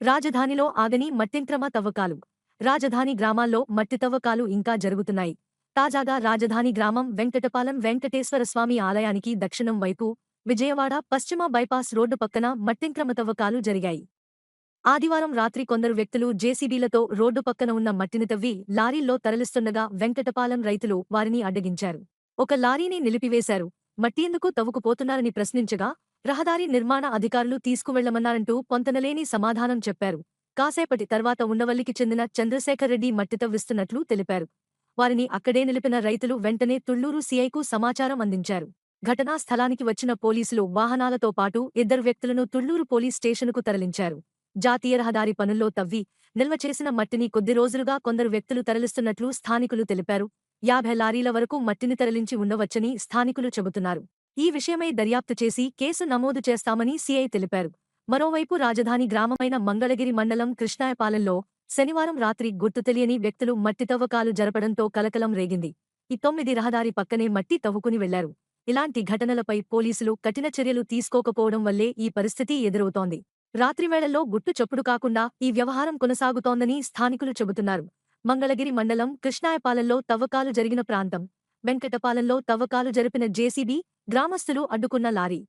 రాజధానిలో ఆగని మట్టింక్రమ తవ్వకాలు. రాజధాని గ్రామాల్లో మట్టి తవ్వకాలు ఇంకా జరుగుతున్నాయి. తాజాగా రాజధాని గ్రామం వెంకటపాలెం వెంకటేశ్వర స్వామి ఆలయానికి దక్షిణం వైపు విజయవాడ పశ్చిమ బైపాస్ రోడ్డు పక్కన మట్టింక్రమ తవ్వకాలు జరిగాయి. ఆదివారం రాత్రి కొందరు వ్యక్తులు జేసీబీలతో రోడ్డు పక్కన ఉన్న మట్టిని తవ్వి లారీల్లో తరలిస్తుండగా వెంకటపాలెం రైతులు వారిని అడ్డగించారు. ఒక లారీని నిలిపివేశారు. మట్టి ఎందుకు తవ్వుకుపోతున్నారని ప్రశ్నించగా రహదారి నిర్మాణ అధికారులు తీసుకువెళ్ళమన్నారంటూ పొంతనలేని సమాధానం చెప్పారు. కాసేపటి తర్వాత ఉండవల్లికి చెందిన చంద్రశేఖర్ రెడ్డి మట్టి తవ్విస్తున్నట్లు తెలిపారు. వారిని అక్కడే నిలిపిన రైతులు వెంటనే తుళ్ళూరు సీఐకు సమాచారం అందించారు. ఘటనా స్థలానికి వచ్చిన పోలీసులు వాహనాలతో పాటు ఇద్దరు వ్యక్తులను తుళ్ళూరు పోలీస్ స్టేషనుకు తరలించారు. జాతీయ రహదారి పనుల్లో తవ్వి నిల్వ చేసిన మట్టిని కొద్ది రోజులుగా కొందరు వ్యక్తులు తరలిస్తున్నట్లు స్థానికులు తెలిపారు. యాభై లారీల వరకు మట్టిని తరలించి ఉండవచ్చని స్థానికులు చెబుతున్నారు. ఈ విషయమై దర్యాప్తు చేసి కేసు నమోదు చేస్తామని సీఐ తెలిపారు. మరోవైపు రాజధాని గ్రామమైన మంగళగిరి మండలం కృష్ణాయపాలెంలో శనివారం రాత్రి గుర్తు తెలియని వ్యక్తులు మట్టి తవ్వకాలు జరపడంతో కలకలం రేగింది. ఈ తొమ్మిది రహదారి పక్కనే మట్టి తవ్వుకుని వెళ్ళారు. ఇలాంటి ఘటనలపై పోలీసులు కఠిన చర్యలు తీసుకోకపోవడం వల్లే ఈ పరిస్థితి ఎదురవుతోంది. రాత్రివేళల్లో గుట్టు చప్పుడు కాకుండా ఈ వ్యవహారం కొనసాగుతోందని స్థానికులు చెబుతున్నారు. మంగళగిరి మండలం కృష్ణాయపాలెంలో తవ్వకాలు జరిగిన ప్రాంతం వెంకటపాలెంలో తవ్వకాలు జరిపిన జేసీబీ గ్రామస్తులు అడ్డుకున్న లారీ.